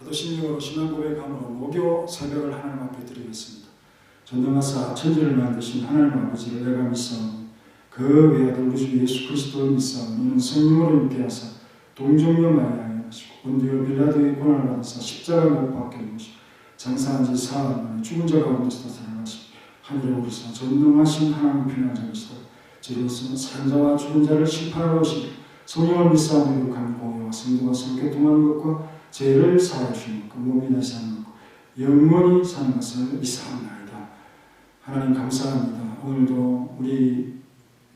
사도신령으로 신앙 고백함으로 목요 새벽을 하나님 앞에 드리겠습니다. 전능하사 천지를 만드신 하나님 아버지를 내가 믿사 그 외아들 우리 주 예수 그리스도를 믿사 이는 성령으로 있게 하사 동정녀 마리아에 하시고 본디오 빌라도의 고난을 받으사 십자가 못 박혀 죽으시고 장사한 지 사흘 만에 죽은 자 가운데서 살아나시고 하늘에 오르사 전능하신 하나님 편한자로서 저로서는 산자와 죽은 자를 심판하러 오시고 성령을 믿사 믿음한 공유와 성도가 성교 통하는 것과 죄를 사하여 주시는 그 몸이 다시 하는 것 영원히 사는 것을 믿사옵나이다. 하나님 감사합니다. 오늘도 우리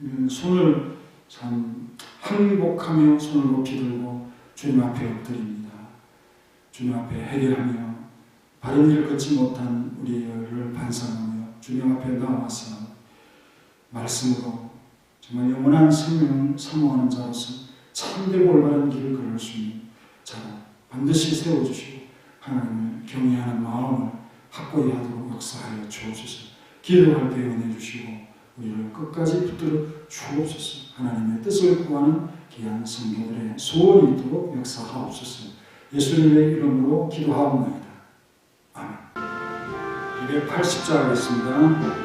음, 손을 참 항복하며 손을 높이 들고 주님 앞에 엎드립니다. 주님 앞에 해결하며 바른 길 걷지 못한 우리를 반성하며 주님 앞에 나와서 말씀으로 정말 영원한 생명을 사모하는 자로서 참되고 올바른 길을 걸을 수 있는 자로 반드시 세워주시고 하나님을 경외하는 마음을 확고히 하도록 역사하여 주옵소서 기도할 때 은혜 주시고 우리를 끝까지 붙들어 주옵소서 하나님의 뜻을 구하는 귀한 성도들의 소원이 있도록 역사하옵소서 예수님의 이름으로 기도하옵나이다. 아멘 280자 하겠습니다.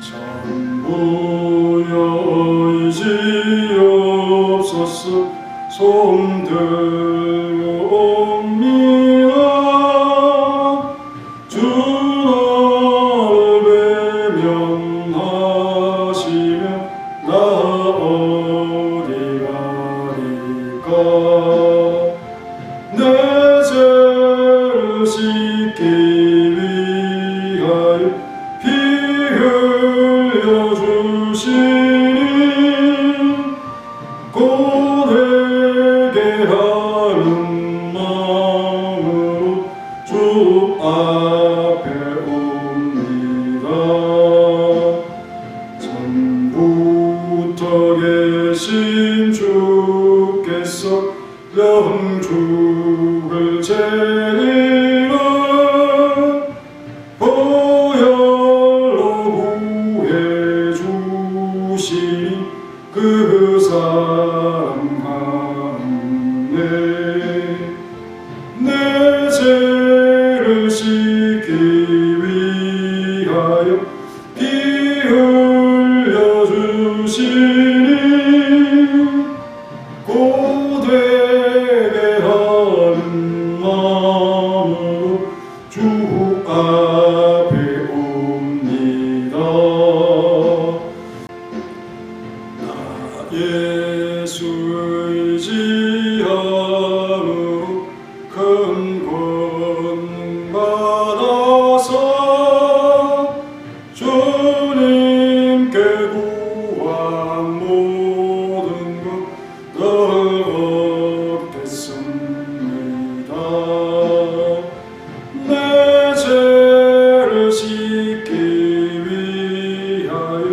전부 이지옵소서 손들고 옵니다. 주 나를 외면하시며 나 의지함으로 큰 권능 받아서 주님께 구한 모든 것을 얻겠습니다. 내 죄를 씻기 위하여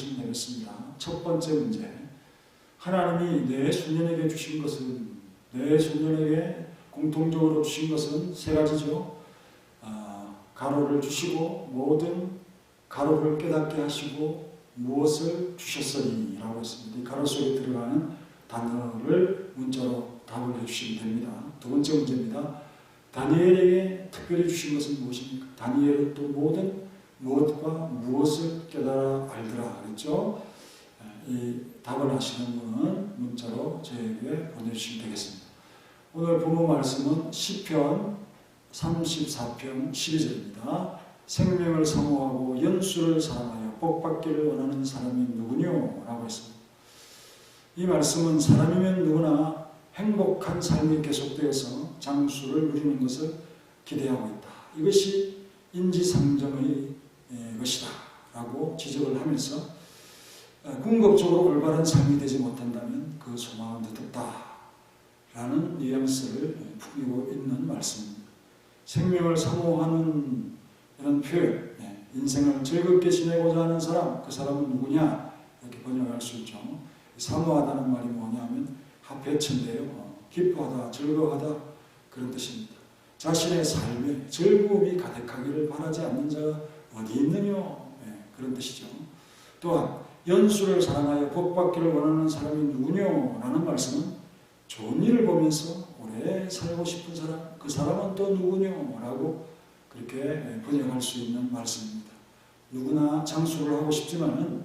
17절에서 찾으시면 되겠습니다. 첫 번째 문제. 하나님이 내 손년에게 주신 것은 내 손년에게 공통적으로 주신 것은 세 가지죠. 아, 가로를 주시고 모든 가로를 깨닫게 하시고 무엇을 주셨으니 라고 했습니다. 이 가로 속에 들어가는 단어를 문자로 답을 해주시면 됩니다. 두 번째 문제입니다. 다니엘에게 특별히 주신 것은 무엇입니까? 다니엘은 또 모든 무엇과 무엇을 깨달아 알더라 그랬죠. 이 답을 아시는 분은 문자로 저에게 보내주시면 되겠습니다. 오늘 본문 말씀은 시편 34편 12절입니다. 생명을 사모하고 연수를 사랑하여 복받기를 원하는 사람이 누구뇨? 라고 했습니다. 이 말씀은 사람이면 누구나 행복한 삶이 계속되어서 장수를 누리는 것을 기대하고 있다. 이것이 인지상정의 예, 것이다. 라고 지적을 하면서 어, 궁극적으로 올바른 삶이 되지 못한다면 그 소망은 늦었다. 라는 뉘앙스를 풍기고 있는 말씀입니다. 생명을 사모하는 이런 표현, 네, 인생을 즐겁게 지내고자 하는 사람, 그 사람은 누구냐? 이렇게 번역할 수 있죠. 사모하다는 말이 뭐냐면 합해천인데요. 어, 기뻐하다, 즐거워하다 그런 뜻입니다. 자신의 삶에 즐거움이 가득하기를 바라지 않는 자가 어디 있느냐? 네, 그런 뜻이죠. 또한 연수를 사랑하여 복받기를 원하는 사람이 누구냐라는 말씀은 좋은 일을 보면서 오래 살고 싶은 사람, 그 사람은 또 누구냐라고 그렇게 번역할 수 있는 말씀입니다. 누구나 장수를 하고 싶지만은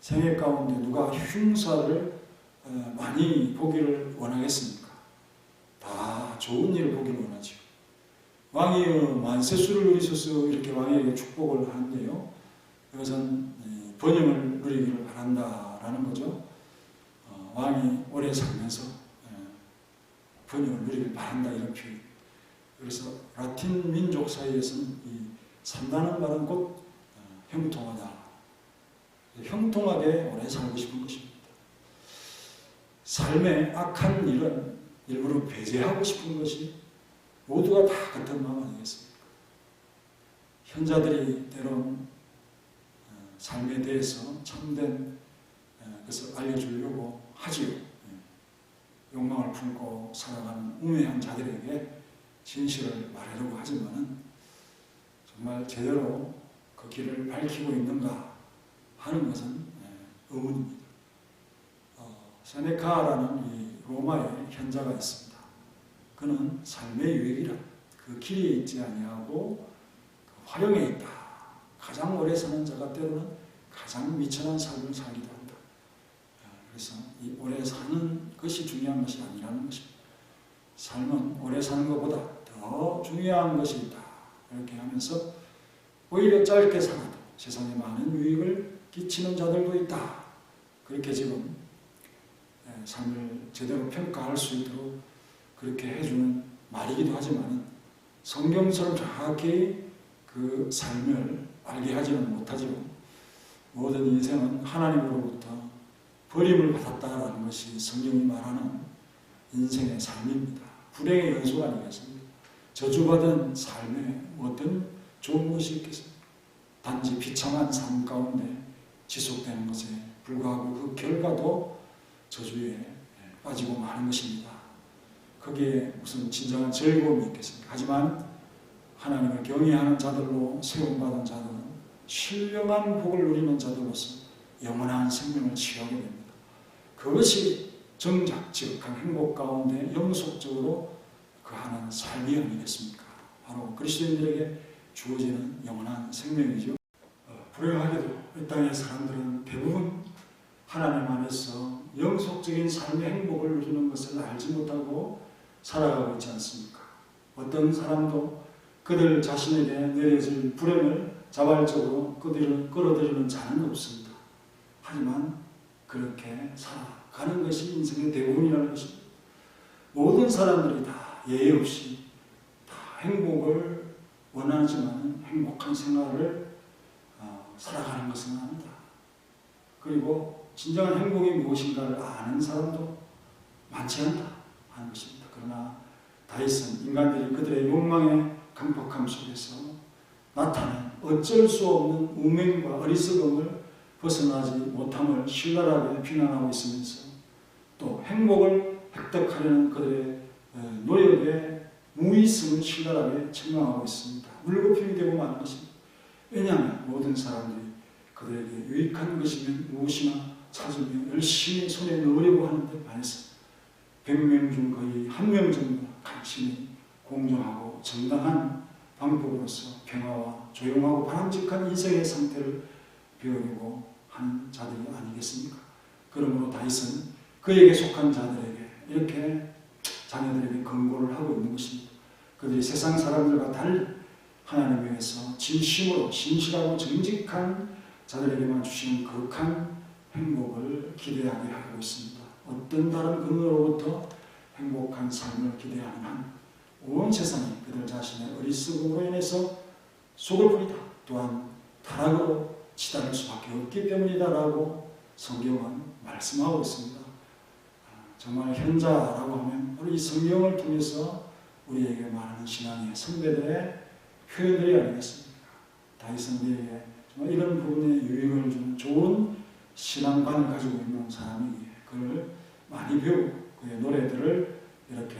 생애 가운데 누가 흉사를 어, 많이 보기를 원하겠습니까? 다 좋은 일을 보기를. 왕이 만세수를 누리셔서 이렇게 왕에게 축복을 하는데요. 이것은 번영을 누리기를 바란다라는 거죠. 어, 왕이 오래 살면서 번영을 누리길 바란다 이런 표현. 그래서 라틴 민족 사이에서는 이 산다는 말은 곧 어, 형통하다. 형통하게 오래 살고 싶은 것입니다. 삶의 악한 일은 일부러 배제하고 싶은 것이 모두가 다 같은 마음 아니겠습니까? 현자들이 때론 어, 삶에 대해서 참된 어, 것을 알려주려고 하지요. 욕망을 품고 살아가는 우매한 자들에게 진실을 말하려고 하지만은 정말 제대로 그 길을 밝히고 있는가 하는 것은 예, 의문입니다. 어, 세네카라는 이 로마의 현자가 있습니다. 그는 삶의 유익이라 그 길에 있지 아니하고 그 화령에 있다. 가장 오래 사는 자가 때로는 가장 미천한 삶을 살기도 합니다. 그래서 이 오래 사는 것이 중요한 것이 아니라는 것입니다. 삶은 오래 사는 것보다 더 중요한 것이 있다. 이렇게 하면서 오히려 짧게 살아도 세상에 많은 유익을 끼치는 자들도 있다. 그렇게 지금 예, 삶을 제대로 평가할 수 있도록 그렇게 해주는 말이기도 하지만 성경처럼 정확히 그 삶을 알게 하지는 못하지만 모든 인생은 하나님으로부터 버림을 받았다라는 것이 성경이 말하는 인생의 삶입니다. 불행의 연수가 아니겠습니까? 저주받은 삶에 어떤 좋은 것이 있겠습니까? 단지 비참한 삶 가운데 지속되는 것에 불구하고 그 결과도 저주에 빠지고 마는 것입니다. 거기에 무슨 진정한 즐거움이 있겠습니까? 하지만 하나님을 경외하는 자들로 세움받은 자들은 신령한 복을 누리는 자들로서 영원한 생명을 취하게 됩니다. 그것이 정작 지극한 행복 가운데 영속적으로 그하는 삶이 아니겠습니까? 바로 그리스도인들에게 주어지는 영원한 생명이죠. 어, 불행하게도 이 땅의 사람들은 대부분 하나님 안에서 영속적인 삶의 행복을 누리는 것을 알지 못하고 살아가고 있지 않습니까? 어떤 사람도 그들 자신에게 내려질 불행을 자발적으로 끌어들이는 자는 없습니다. 하지만 그렇게 살아가는 것이 인생의 대부분이라는 것입니다. 모든 사람들이 다 예의 없이 다 행복을 원하지만 행복한 생활을 어, 살아가는 것은 아니다. 그리고 진정한 행복이 무엇인가를 아는 사람도 많지 않다 하는 것입니다. 그러나 다윗은 인간들이 그들의 욕망의 강폭함 속에서 나타낸 어쩔 수 없는 우명과 어리석음을 벗어나지 못함을 신랄하게 비난하고 있으면서 또 행복을 획득하려는 그들의 어, 노력에 무의성을 신랄하게 책망하고 있습니다. 물거품이 되고 마는 것입니다. 왜냐하면 모든 사람들이 그들에게 유익한 것이면 무엇이나 찾으며 열심히 손에 넣으려고 하는데 반해서 100명 중 거의 한 명 정도 간신히 공정하고 정당한 방법으로서 평화와 조용하고 바람직한 인생의 상태를 배우려고 하는 자들이 아니겠습니까? 그러므로 다윗은 그에게 속한 자들에게 이렇게 자녀들에게 권고를 하고 있는 것입니다. 그들이 세상 사람들과 달리 하나님 위해서 진심으로 신실하고 정직한 자들에게만 주시는 거룩한 행복을 기대하게 하고 있습니다. 어떤 다른 근로로부터 행복한 삶을 기대하는 한 온 세상이 그들 자신의 어리석음으로 인해서 속을 뿌리다 또한 타락으로 치달을 수밖에 없기 때문이다라고 성경은 말씀하고 있습니다. 정말 현자라고 하면 이 성경을 통해서 우리에게 말하는 신앙의 선배들의 표현들이 아니겠습니까? 우리에게 정말 이런 부분에 유익을 주는 좋은 신앙관을 가지고 있는 사람이기에 그걸 많이 배우고 그의 노래들을 이렇게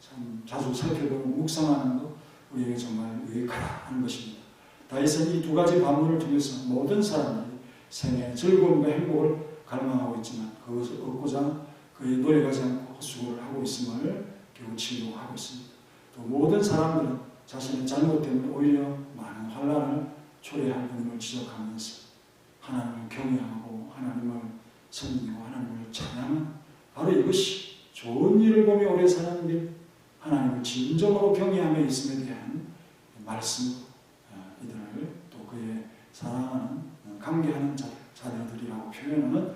참 자주 살펴보고 묵상하는 것 우리에게 정말 유익하다 하는 것입니다. 다윗은 이 두 가지 반문을 통해서 모든 사람들이 생의 즐거움과 행복을 갈망하고 있지만 그것을 얻고자 그의 노력하지 않고 헛수고를 하고 있음을 깨우치려고 하고 있습니다. 또 모든 사람들은 자신의 잘못 때문에 오히려 많은 환란을 초래할 분임을 지적하면서 하나님을 경외하고 하나님을 섬기고 하나님을 찬양하는 바로 이것이 좋은 일을 보며 오래 사는 길 하나님을 진정으로 경외하며 있음에 대한 말씀으로 어, 이들을 또 그의 사랑하는 어, 감개하는 자, 자녀들이라고 표현하는 어,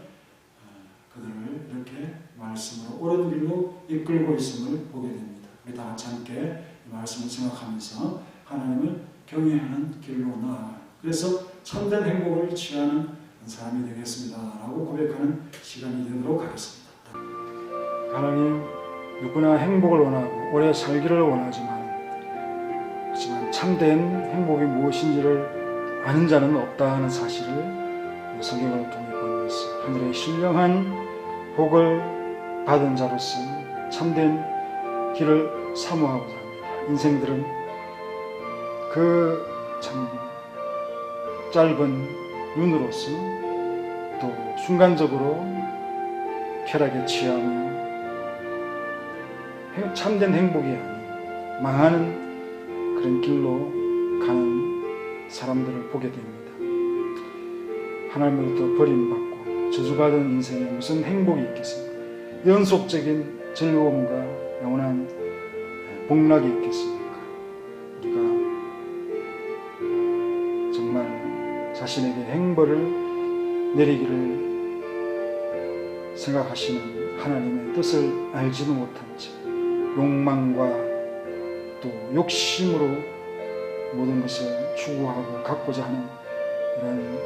그들을 이렇게 말씀으로 옳은 길로 이끌고 있음을 보게 됩니다. 우리 다 같이 함께 이 말씀을 생각하면서 하나님을 경외하는 길로 나아가는 그래서 참된 행복을 취하는 사람이 되겠습니다 라고 고백하는 시간이 되도록 하겠습니다. 하나님 누구나 행복을 원하고 오래 살기를 원하지만 하지만 참된 행복이 무엇인지를 아는 자는 없다 하는 사실을 성경을 통해 보면서 하늘의 신령한 복을 받은 자로서 참된 길을 사모하고자 합니다. 인생들은 그 참 짧은 눈으로서 또 순간적으로 쾌락에 행- 참된 행복이 아닌 망하는 그런 길로 가는 사람들을 보게 됩니다. 하나님으로부터 버림받고 저주받은 인생에 무슨 행복이 있겠습니까? 연속적인 즐거움과 영원한 복락이 있겠습니까? 자신에게 행벌을 내리기를 생각하시는 하나님의 뜻을 알지도 못한 채 욕망과 또 욕심으로 모든 것을 추구하고 갖고자 하는 이런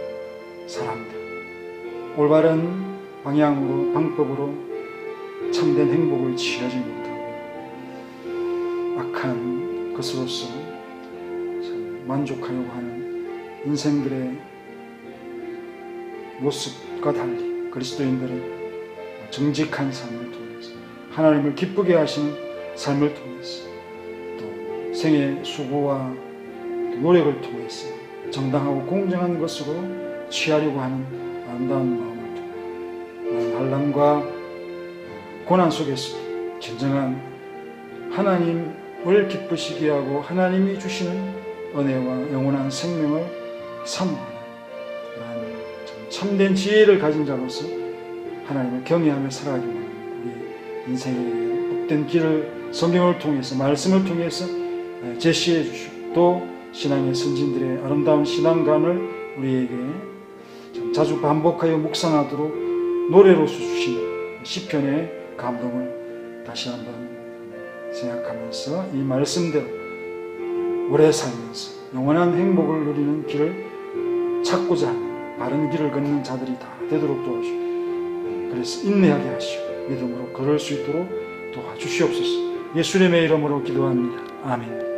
사람들. 올바른 방향으로 방법으로 참된 행복을 취하지 못하고 악한 것으로서 참 만족하려고 하는 인생들의 모습과 달리 그리스도인들의 정직한 삶을 통해서 하나님을 기쁘게 하시는 삶을 통해서 또 생의 수고와 또 노력을 통해서 정당하고 공정한 것으로 취하려고 하는 아름다운 마음을 통해 환란과 고난 속에서도 진정한 하나님을 기쁘시게 하고 하나님이 주시는 은혜와 영원한 생명을 참 참된 지혜를 가진 자로서 하나님을 경외하며 살아가기 원합니다. 우리 인생의 복된 길을 성경을 통해서 말씀을 통해서 제시해 주시고 또 신앙의 선진들의 아름다운 신앙관을 우리에게 참 자주 반복하여 묵상하도록 노래로서 주신 시편의 감동을 다시 한번 생각하면서 이 말씀대로 오래 살면서 영원한 행복을 누리는 길을 찾고자 하는 바른 길을 걷는 자들이 다 되도록 도와주시고 그래서 인내하게 하시고 믿음으로 걸을 수 있도록 도와주시옵소서 예수님의 이름으로 기도합니다. 아멘